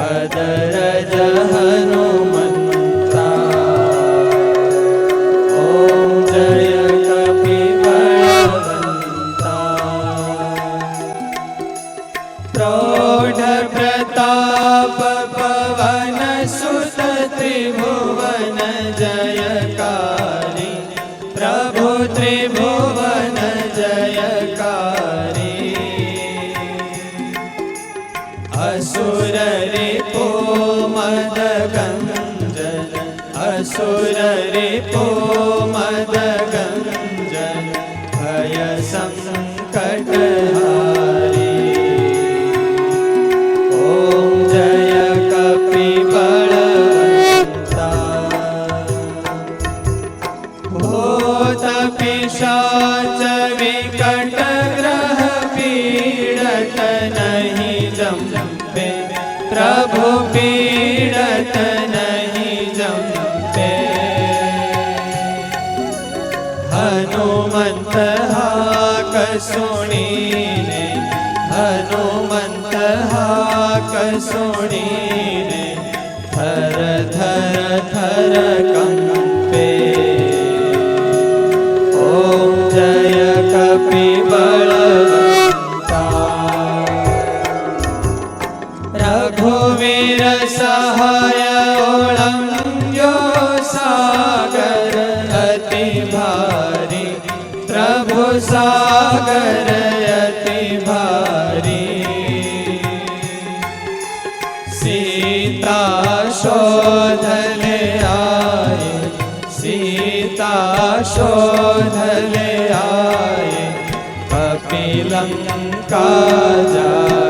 મદરજ હનુમંતા ઓમ જય પ્રૌઢ પ્રતાપ પવન સુત ત્રિભુવન જય असुर रिपो मद गञ्जन असुर रिपो मद गञ्जन भय सङ्कटहारी ॐ પ્રભુ પીડત નહીં જમતે હનુમંત હાક સુણીને હનુમંત હાક સુણીને થર થર થર કમ રઘુવીર સહાય ઓળંગ્યો સાગર, અતિ ભારી. પ્રભુ સાગર, અતિ ભારી. સીતા શોધને આય, સીતા શોધને આય. કપિલંકા જાય.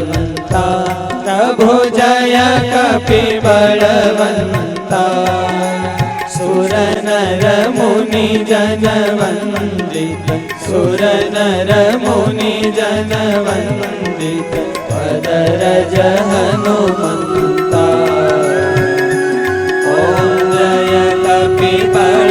પ્રભુ જય કપી બળવંતા સુર નર મુનિ જન વંદિત સુર નર મુનિ જન વંદિત પદર જહનુમંતા ઓમ જય કપી બળ